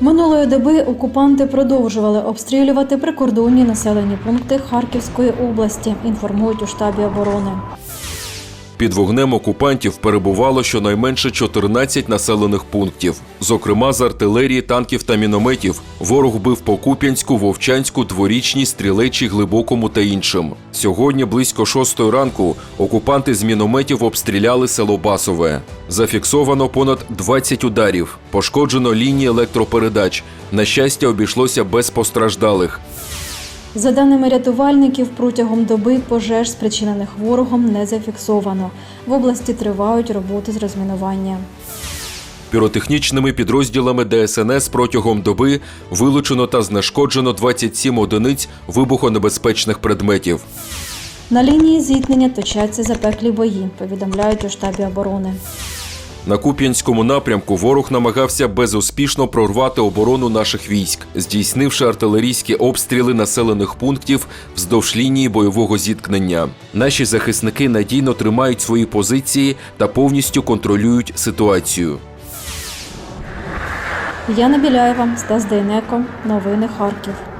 Минулої доби окупанти продовжували обстрілювати прикордонні населені пункти Харківської області, інформують у штабі оборони. Під вогнем окупантів перебувало щонайменше 14 населених пунктів. Зокрема, з артилерії, танків та мінометів ворог бив по Куп'янську, Вовчанську, Дворічній, Стрілечій, Глибокому та іншим. Сьогодні близько шостої ранку окупанти з мінометів обстріляли село Басове. Зафіксовано понад 20 ударів. Пошкоджено лінії електропередач. На щастя, обійшлося без постраждалих. За даними рятувальників, протягом доби пожеж, спричинених ворогом, не зафіксовано. В області тривають роботи з розмінування. Піротехнічними підрозділами ДСНС протягом доби вилучено та знешкоджено 27 одиниць вибухонебезпечних предметів. На лінії зіткнення точаться запеклі бої, повідомляють у штабі оборони. На Куп'янському напрямку ворог намагався безуспішно прорвати оборону наших військ, здійснивши артилерійські обстріли населених пунктів вздовж лінії бойового зіткнення. Наші захисники надійно тримають свої позиції та повністю контролюють ситуацію. Яна Біляєва, Стас Дейнеко. Новини Харків.